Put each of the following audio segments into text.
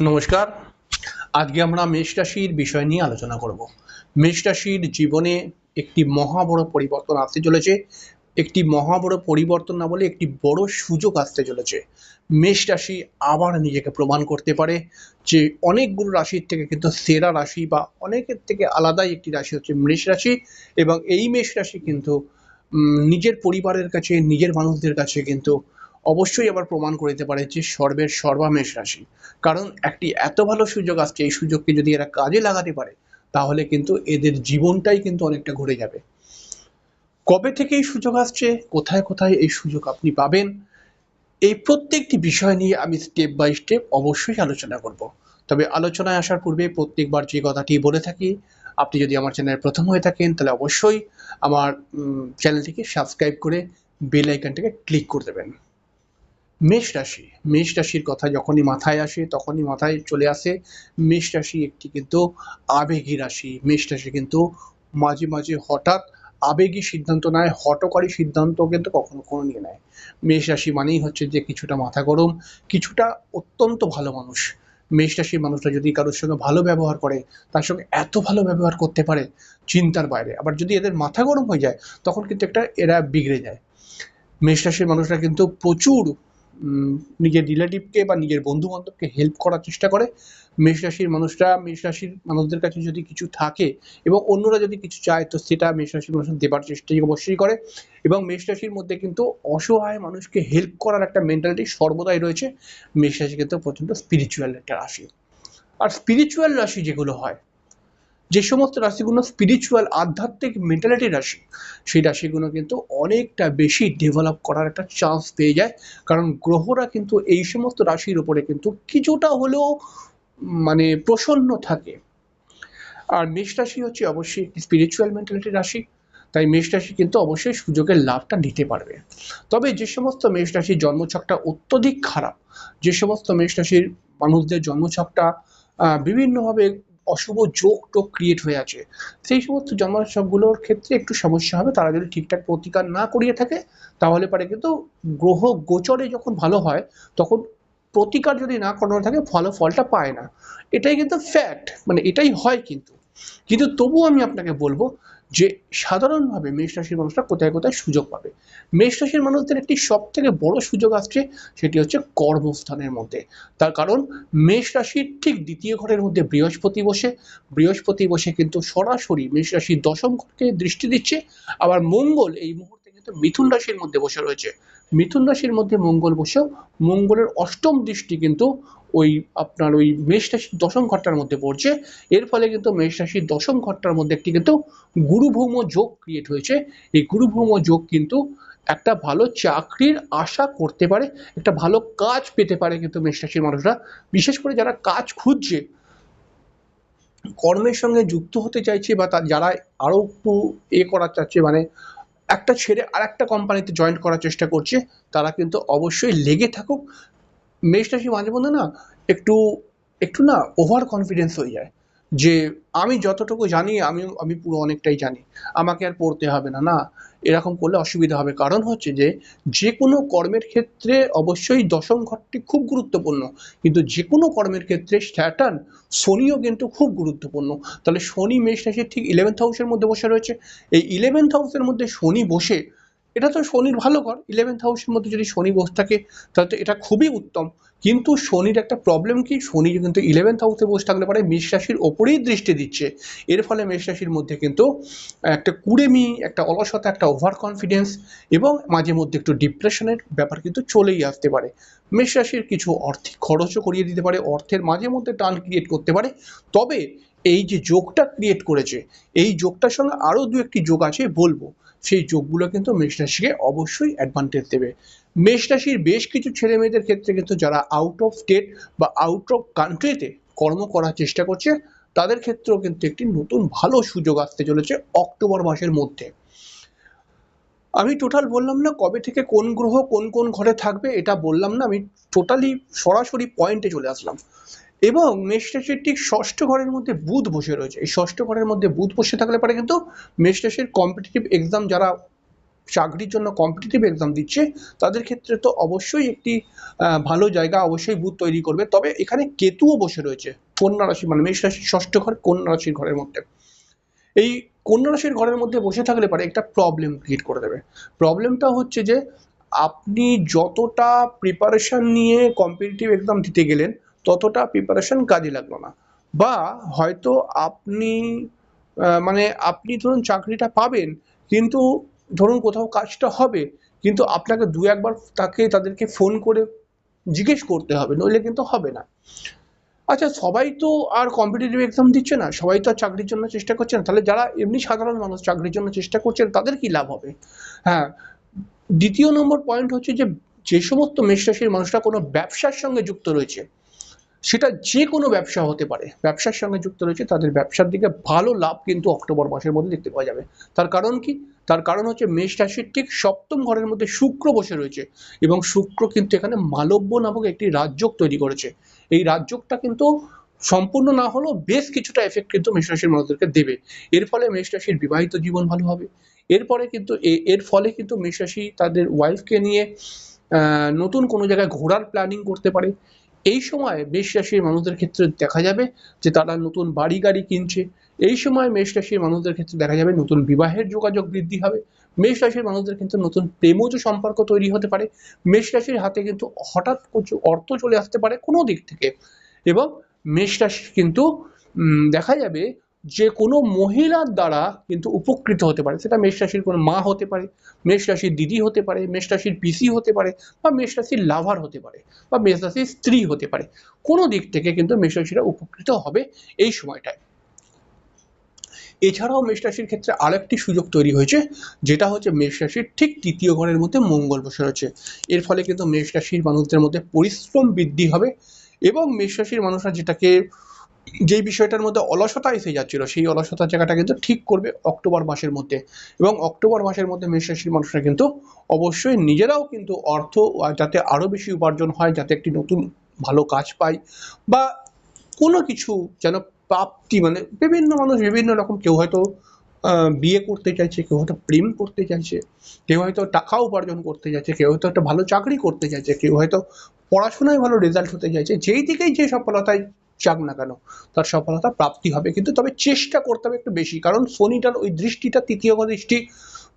নমস্কার। আজকে আমরা মেষ রাশির বিষয় নিয়ে আলোচনা করব। মেষ রাশির জীবনে একটি মহা বড় পরিবর্তন আসতে চলেছে। একটি মহা বড় পরিবর্তন না বলে একটি বড় সুযোগ আসতে চলেছে। মেষ রাশি আবার নিজেকে প্রমাণ করতে পারে যে অনেকগুলো রাশির থেকে কিন্তু সেরা রাশি বা অনেকের থেকে আলাদাই একটি রাশি হচ্ছে মেষ রাশি এবং এই মেষ রাশি কিন্তু নিজের পরিবারের কাছে, নিজের মানুষদের কাছে কিন্তু অবশ্যই আবার প্রমাণ করে দিতে পারে যে সর্বের সর্বা মেষ রাশি। কারণ একটি এত ভালো সুযোগ আসছে এই সুযোগকে যদি এরা কাজে লাগাতে পারে, তাহলে কিন্তু এদের জীবনটাই কিন্তু অনেকটা ঘুরে যাবে। কবে থেকে এই সুযোগ আসছে, কোথায় কোথায় এই সুযোগ আপনি পাবেন, এই প্রত্যেকটি বিষয় নিয়ে আমি স্টেপ বাই স্টেপ অবশ্যই আলোচনা করব। তবে আলোচনায় আসার পূর্বে প্রত্যেকবার যে কথাটি বলে থাকি, আপনি যদি আমার চ্যানেল প্রথম হয়ে থাকেন, তাহলে অবশ্যই আমার চ্যানেলটিকে সাবস্ক্রাইব করে বেল আইকনটাকে ক্লিক করে দেবেন। মেষ রাশি। মেষ রাশির কথা যখনই মাথায় আসে, তখনই মাথায় চলে আসে। মেষ রাশি একটি কিন্তু আবেগী রাশি। মেষ রাশি কিন্তু মাঝে মাঝে হঠাৎ আবেগী সিদ্ধান্ত নেয় হটকারী সিদ্ধান্ত কিন্তু কখনো কখনো নিয়ে নেয়। মেষ রাশি মানেই হচ্ছে যে কিছুটা মাথা গরম, কিছুটা অত্যন্ত ভালো মানুষ। মেষ রাশির মানুষরা যদি কারোর সঙ্গে ভালো ব্যবহার করে, তার সঙ্গে এত ভালো ব্যবহার করতে পারে চিন্তার বাইরে। আবার যদি এদের মাথা গরম হয়ে যায়, তখন কিন্তু একটা এরা বিগড়ে যায়। মেষ রাশির মানুষরা কিন্তু প্রচুর নিজের রিলেটিভকে বা নিজের বন্ধু বান্ধবকে হেল্প করার চেষ্টা করে। মেষ রাশির মানুষরা, মেষ রাশির মানুষদের কাছে যদি কিছু থাকে এবং অন্যরা যদি কিছু চায়, তো সেটা মেষ রাশির মানুষ দেবার চেষ্টা অবশ্যই করে। এবং মেষ রাশির মধ্যে কিন্তু অসহায় মানুষকে হেল্প করার একটা মেন্টালিটি সর্বদাই রয়েছে। মেষ রাশি কিন্তু প্রচণ্ড স্পিরিচুয়াল একটা রাশি। আর স্পিরিচুয়াল রাশি যেগুলো হয় যে সমস্ত রাশিগুলো স্পিরিচুয়াল আধ্যাত্মিক মেন্টালিটি রাশি, সেই রাশিগুলো কিন্তু অনেকটা বেশি ডেভেলপ করার একটা চান্স পেয়ে যায়। কারণ গ্রহরা কিন্তু এই সমস্ত রাশির উপরে কিন্তু কিছুটা হলেও মানে প্রসন্ন থাকে। আর মেষ রাশি হচ্ছে অবশ্যই একটি স্পিরিচুয়াল মেন্টালিটি রাশি, তাই মেষ রাশি কিন্তু অবশ্যই সুযোগের লাভটা নিতে পারবে। তবে যে সমস্ত মেষ রাশির জন্মছকটা অত্যধিক খারাপ, যে সমস্ত মেষ রাশির মানুষদের জন্মছকটা বিভিন্নভাবে অশুভ যোগ টোক ক্রিয়েট হয়ে আছে। সেই সমস্ত জন্মছকগুলোর ক্ষেত্রে একটু সমস্যা হবে। তারা যদি ঠিকঠাক প্রতিকার না করিয়ে থাকে, তাহলে পারে কিন্তু গ্রহ গোচরে যখন ভালো হয়, তখন প্রতিকার যদি না করানো থাকে, ফল, ফলটা পায় না। এটাই কিন্তু ফ্যাক্ট মানে এটাই হয় কিন্তু। কিন্তু তবুও আমি আপনাকে বলব যে সাধারণভাবে মেষ রাশির মানুষরা কোথায় কোথায় সুযোগ পাবে। মেষ রাশির মানুষদের একটি সব থেকে বড় সুযোগ আসছে সেটি হচ্ছে কর্মস্থানের মধ্যে। তার কারণ মেষ রাশির ঠিক দ্বিতীয় ঘরের মধ্যে বৃহস্পতি বসে বৃহস্পতি বসে কিন্তু সরাসরি মেষ রাশির দশম ঘরকে দৃষ্টি দিচ্ছে। আবার মঙ্গল এই মুহূর্তে কিন্তু মিথুন রাশির মধ্যে বসে রয়েছে। মিথুন রাশির মধ্যে মঙ্গল বসেও মঙ্গলের অষ্টম দৃষ্টি কিন্তু ওই আপনার ওই মেষ রাশির দশম ঘরটার মধ্যে পড়ছে। এর ফলে কিন্তু মেষ রাশির দশম ঘরটার মধ্যে একটি কিন্তু গুরুভৌম যোগ ক্রিয়েট হয়েছে। এই গুরুভৌম যোগ কিন্তু একটা ভালো চাকরির আশা করতে পারে, একটা ভালো কাজ পেতে পারে কিন্তু মেষ রাশির মানুষরা। বিশেষ করে যারা কাজ খুঁজছে, কর্মের সঙ্গে যুক্ত হতে চাইছে বা যারা আরও একটু এ করার চাচ্ছে মানে একটা ছেড়ে আর একটা কোম্পানিতে জয়েন করার চেষ্টা করছে, তারা কিন্তু অবশ্যই লেগে থাকুক। মেষ রাশি মাঝে মধ্যে না একটু একটু না ওভার কনফিডেন্স হয়ে যায় যে আমি যতটুকু জানি, আমি আমি পুরো অনেকটাই জানি। আমাকে আর পড়তে হবে না না। এরকম করলে অসুবিধা হবে। কারণ হচ্ছে যে যে কোনো কর্মের ক্ষেত্রে অবশ্যই দশম ঘরটি খুব গুরুত্বপূর্ণ। কিন্তু যে কোনো কর্মের ক্ষেত্রে স্যাটার্ন, শনিও কিন্তু খুব গুরুত্বপূর্ণ। তাহলে শনি মেষ রাশির ঠিক ইলেভেন্থ হাউসের মধ্যে বসে রয়েছে। এই ইলেভেন্থ হাউসের মধ্যে শনি বসে এটা তো শনির ভালো ঘর ইলেভেন্থ হাউসের মধ্যে যদি শনি বসে থাকে, তাহলে তো এটা খুবই উত্তম। কিন্তু শনির একটা প্রবলেম কি? শনি কিন্তু ইলেভেন্থ হাউসে বসে থাকলে পারে মেষ রাশির ওপরেই দৃষ্টি দিচ্ছে। এর ফলে মেষ রাশির মধ্যে কিন্তু একটা কুড়েমি, একটা অলসতা, একটা ওভার কনফিডেন্স এবং মাঝে মধ্যে একটু ডিপ্রেশনের ব্যাপার কিন্তু চলেই আসতে পারে। মেষ রাশির কিছু আর্থিক খরচও করিয়ে দিতে পারে, অর্থের মাঝে মধ্যে টান ক্রিয়েট করতে পারে। তবে এই যে যোগটা ক্রিয়েট করেছে, এই যোগটার সঙ্গে আরও দু একটি যোগ আছে বলব। সেই যোগগুলো কিন্তু মেষ রাশিকে অবশ্যই অ্যাডভান্টেজ দেবে। মেষ রাশির বেশ কিছু ছেলে মেয়েদের ক্ষেত্রে কিন্তু যারা আউট অফ স্টেট বা আউট অফ কান্ট্রিতে কর্ম করার চেষ্টা করছে, তাদের ক্ষেত্রেও কিন্তু একটি নতুন ভালো সুযোগ আসতে চলেছে অক্টোবর মাসের মধ্যে। আমি টোটাল বললাম না কবে থেকে কোন গ্রহ কোন কোন ঘরে থাকবে, এটা বললাম না, আমি টোটালি সরাসরি পয়েন্টে চলে আসলাম। এবং মেষ রাশির ঠিক ষষ্ঠ ঘরের মধ্যে বুধ বসে রয়েছে। এই ষষ্ঠ ঘরের মধ্যে বুধ বসে থাকলে পারে কিন্তু মেষ রাশির কম্পিটিটিভ এক্সাম যারা চাকরির জন্য কম্পিটিটিভ এক্সাম দিচ্ছে, তাদের ক্ষেত্রে তো অবশ্যই একটি ভালো জায়গা অবশ্যই বুথ তৈরি করবে। তবে এখানে কেতুও বসে রয়েছে কন্যা রাশি মানে মেষ রাশির ষষ্ঠ ঘর কন্যা রাশির ঘরের মধ্যে। এই কন্যা রাশির ঘরের মধ্যে বসে থাকলে পারে একটা প্রবলেম ক্রিয়েট করে দেবে। প্রবলেমটা হচ্ছে যে, আপনি যতটা প্রিপারেশন নিয়ে কম্পিটিটিভ এক্সাম দিতে গেলেন ততটা প্রিপারেশন কাজে লাগল না। বা হয়তো আপনি মানে আপনি ধরুন চাকরিটা পাবেন, কিন্তু ধরুন কোথাও কাজটা হবে, কিন্তু আপনাকে দু একবার তাকে, তাদেরকে ফোন করে জিজ্ঞেস করতে হবে, নইলে কিন্তু হবে না। আচ্ছা সবাই তো আর কম্পিটিটিভ এক্সাম দিচ্ছে না, সবাই তো আর চাকরির জন্য চেষ্টা করছে না, তাহলে যারা এমনি সাধারণ মানুষ চাকরির জন্য চেষ্টা করছেন তাদের কি লাভ হবে? হ্যাঁ দ্বিতীয় নম্বর পয়েন্ট হচ্ছে যে যে সমস্ত মেষরাশির মানুষরা কোনো ব্যবসার সঙ্গে যুক্ত রয়েছে সেটা যে কোনো ব্যবসা হতে পারে। ব্যবসার সঙ্গে যুক্ত রয়েছে, তাদের ব্যবসার দিকে ভালো লাভ কিন্তু অক্টোবর মাসের মধ্যে দেখতে পাওয়া যাবে। তার কারণ কি? তার কারণ হচ্ছে মেষ রাশির ঠিক সপ্তম ঘরের মধ্যে শুক্র বসে রয়েছে এবং শুক্র কিন্তু এখানে মালব্য নামক একটি রাজ্যক তৈরি করেছে। এই রাজ্যকটা কিন্তু সম্পূর্ণ না হলেও বেশ কিছুটা এফেক্ট কিন্তু মেষ রাশির মানুষদেরকে দেবে। এর ফলে মেষ রাশির বিবাহিত জীবন ভালো হবে। এরপরে কিন্তু এর ফলে কিন্তু মেষ রাশি তাদের ওয়াইফকে নিয়ে নতুন কোনো জায়গায় ঘোরার প্ল্যানিং করতে পারে। এই সময় মেষ রাশির মানুষদের ক্ষেত্রে দেখা যাবে যে তারা নতুন বাড়ি গাড়ি কিনছে। এই সময় মেষ রাশির মানুষদের ক্ষেত্রে দেখা যাবে নতুন বিবাহের যোগাযোগ বৃদ্ধি হবে। মেষ রাশির মানুষদের কিন্তু নতুন প্রেমজ সম্পর্ক তৈরি হতে পারে। মেষ রাশির হাতে কিন্তু হঠাৎ কিছু অর্থ চলে আসতে পারে কোনো দিক থেকে। এবং মেষ রাশি কিন্তু দেখা যাবে যে কোনো মহিলার দ্বারা কিন্তু উপকৃত হতে পারে। সেটা মেষ রাশির কোনো মা হতে পারে, মেষ রাশির দিদি হতে পারে, মেষ রাশির পিসি হতে পারে বা মেষ রাশির লাভার হতে পারে বা মেষ রাশির স্ত্রী হতে পারে। কোনো দিক থেকে কিন্তু মেষ রাশিরা উপকৃত হবে এই সময়টায়। এছাড়াও মেষ রাশির ক্ষেত্রে আরেকটি সুযোগ তৈরি হয়েছে, যেটা হচ্ছে মেষ রাশির ঠিক তৃতীয় ঘরের মধ্যে মঙ্গল বসে রয়েছে। এর ফলে কিন্তু মেষ রাশির মানুষদের মধ্যে পরিশ্রম বৃদ্ধি হবে এবং মেষ রাশির মানুষরা যেটাকে যেই বিষয়টার মধ্যে অলসতা এসে যাচ্ছিল, সেই অলসতার জায়গাটা কিন্তু ঠিক করবে অক্টোবর মাসের মধ্যে। এবং অক্টোবর মাসের মধ্যে মেষ রাশির মানুষরা কিন্তু অবশ্যই নিজেরাও কিন্তু অর্থ যাতে আরও বেশি উপার্জন হয়, যাতে একটি নতুন ভালো কাজ পায় বা কোনো কিছু যেন প্রাপ্তি মানে বিভিন্ন মানুষ বিভিন্ন রকম, কেউ হয়তো বিয়ে করতে চাইছে, কেউ হয়তো প্রেম করতে চাইছে, কেউ হয়তো টাকা উপার্জন করতে চাইছে, কেউ হয়তো একটা ভালো চাকরি করতে চাইছে, কেউ হয়তো পড়াশোনায় ভালো রেজাল্ট হতে চাইছে, যেই দিকেই যে সফলতায় যাক না কেন, তার সফলতা প্রাপ্তি হবে। কিন্তু তবে চেষ্টা করতে হবে একটু বেশি, কারণ শনিটার ওই দৃষ্টিটা তৃতীয় দৃষ্টি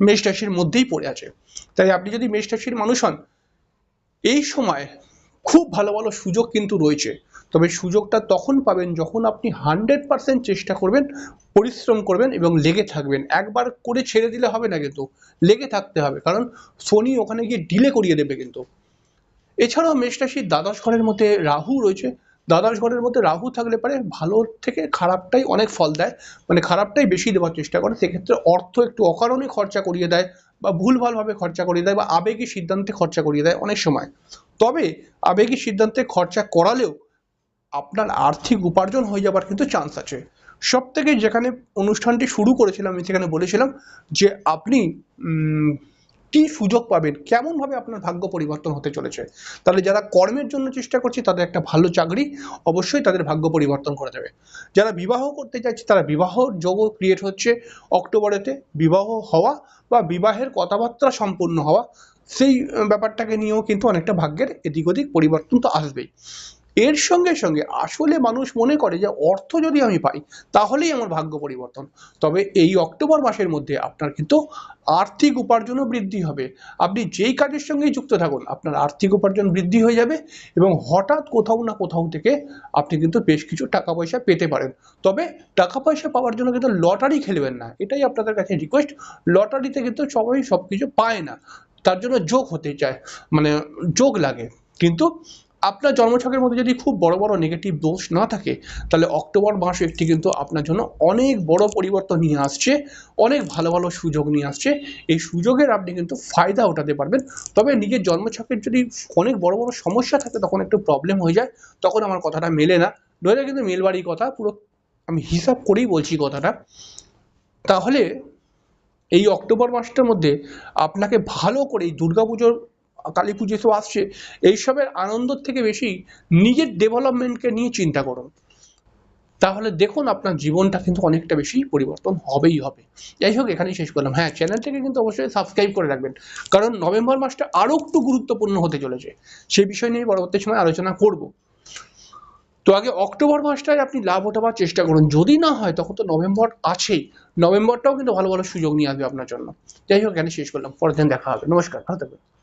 মেষ রাশির মধ্যেই পড়ে আছে। তাই আপনি যদি মেষ রাশির মানুষ হন, এই সময় খুব ভালো ভালো সুযোগ কিন্তু রয়েছে। তবে সুযোগটা তখন পাবেন যখন আপনি হান্ড্রেড পার্সেন্ট চেষ্টা করবেন, পরিশ্রম করবেন এবং লেগে থাকবেন। একবার করে ছেড়ে দিলে হবে না কিন্তু, লেগে থাকতে হবে। কারণ শনি ওখানে গিয়ে ডিলে করিয়ে দেবে কিন্তু। এছাড়াও মেষ রাশির দ্বাদশ ঘরের মধ্যে রাহু রয়েছে। দ্বাদশ ঘরের মধ্যে রাহু থাকলে পারে ভালো থেকে খারাপটাই অনেক ফল দেয় মানে খারাপটাই বেশি দেওয়ার চেষ্টা করে, সেক্ষেত্রে অর্থ একটু অকারণে খরচা করিয়ে দেয় বা ভুলভালভাবে খরচা করিয়ে দেয় বা আবেগী সিদ্ধান্তে খরচা করিয়ে দেয় অনেক সময়। তবে আবেগী সিদ্ধান্তে খরচা করালেও আপনার আর্থিক উপার্জন হয়ে যাবার কিন্তু চান্স আছে। সব থেকে যেখানে অনুষ্ঠানটি শুরু করেছিলাম আমি সেখানে বলেছিলাম যে আপনি কি সুযোগ পাবেন? কেমনভাবে আপনার ভাগ্য পরিবর্তন হতে চলেছে? তাহলে যারা কর্মের জন্য চেষ্টা করছে, তাদের একটা ভালো চাকরি অবশ্যই তাদের ভাগ্য পরিবর্তন করে দেবে। যারা বিবাহ করতে চাইছে, তারা বিবাহ যোগও ক্রিয়েট হচ্ছে অক্টোবরেতে। বিবাহ হওয়া বা বিবাহের কথাবার্তা সম্পূর্ণ হওয়া, সেই ব্যাপারটাকে নিয়েও কিন্তু অনেকটা ভাগ্যের এদিক ওদিক পরিবর্তন তো আসবেই। এর সঙ্গে সঙ্গে আসলে মানুষ মনে করে যে অর্থ যদি আমি পাই, তাহলেই আমার ভাগ্য পরিবর্তন। তবে এই অক্টোবর মাসের মধ্যে আপনার কিন্তু আর্থিক উপার্জনও বৃদ্ধি হবে। আপনি যেই কাজের সঙ্গেই যুক্ত থাকুন, আপনার আর্থিক উপার্জন বৃদ্ধি হয়ে যাবে এবং হঠাৎ কোথাও না কোথাও থেকে আপনি কিন্তু বেশ কিছু টাকা পয়সা পেতে পারেন। তবে টাকা পয়সা পাওয়ার জন্য কিন্তু লটারি খেলবেন না। এটাই আপনাদের কাছে রিকোয়েস্ট লটারিতে কিন্তু সবাই সব কিছু পায় না। তার জন্য যোগ হতে চায়। মানে যোগ লাগে। কিন্তু আপনার জন্মছকের মধ্যে যদি খুব বড় বড় নেগেটিভ দোষ না থাকে, তাহলে অক্টোবর মাস একটি কিন্তু আপনার জন্য অনেক বড় পরিবর্তন নিয়ে আসছে, অনেক ভালো ভালো সুযোগ নিয়ে আসছে। এই সুযোগের আপনি কিন্তু ফায়দা ওঠাতে পারবেন। তবে নিজের জন্মছকের যদি অনেক বড় বড় সমস্যা থাকে, তখন একটু প্রবলেম হয়ে যায়, তখন আমার কথাটা মেলে না। নইলে কিন্তু মেলবাড়ি কথা, পুরো আমি হিসাব করেই বলছি কথাটা। তাহলে এই অক্টোবর মাসটার মধ্যে আপনাকে ভালো করে এই দুর্গাপুজোর কালী পুজো এসব আসছে, এইসবের আনন্দ থেকে বেশি নিজের ডেভেলপমেন্টকে নিয়ে চিন্তা করুন। তাহলে দেখুন আপনার জীবনটা কিন্তু অনেকটা বেশি পরিবর্তন হবেই হবে। যাই হোক, এখানেই শেষ করলাম। হ্যাঁ চ্যানেলটাকে কিন্তু অবশ্যই সাবস্ক্রাইব করে রাখবেন। কারণ নভেম্বর মাসটা আরও একটু গুরুত্বপূর্ণ হতে চলেছে। সেই বিষয় নিয়ে পরবর্তী সময় আলোচনা করব। তো আগে অক্টোবর মাসটায় আপনি লাভ ওঠাবার চেষ্টা করুন। যদি না হয়, তখন তো নভেম্বর আছেই। নভেম্বরটাও কিন্তু ভালো ভালো সুযোগ নিয়ে আসবে আপনার জন্য। যাই হোক এখানে শেষ করলাম। পরের দিন দেখা হবে। নমস্কার। ভালো থাকবেন।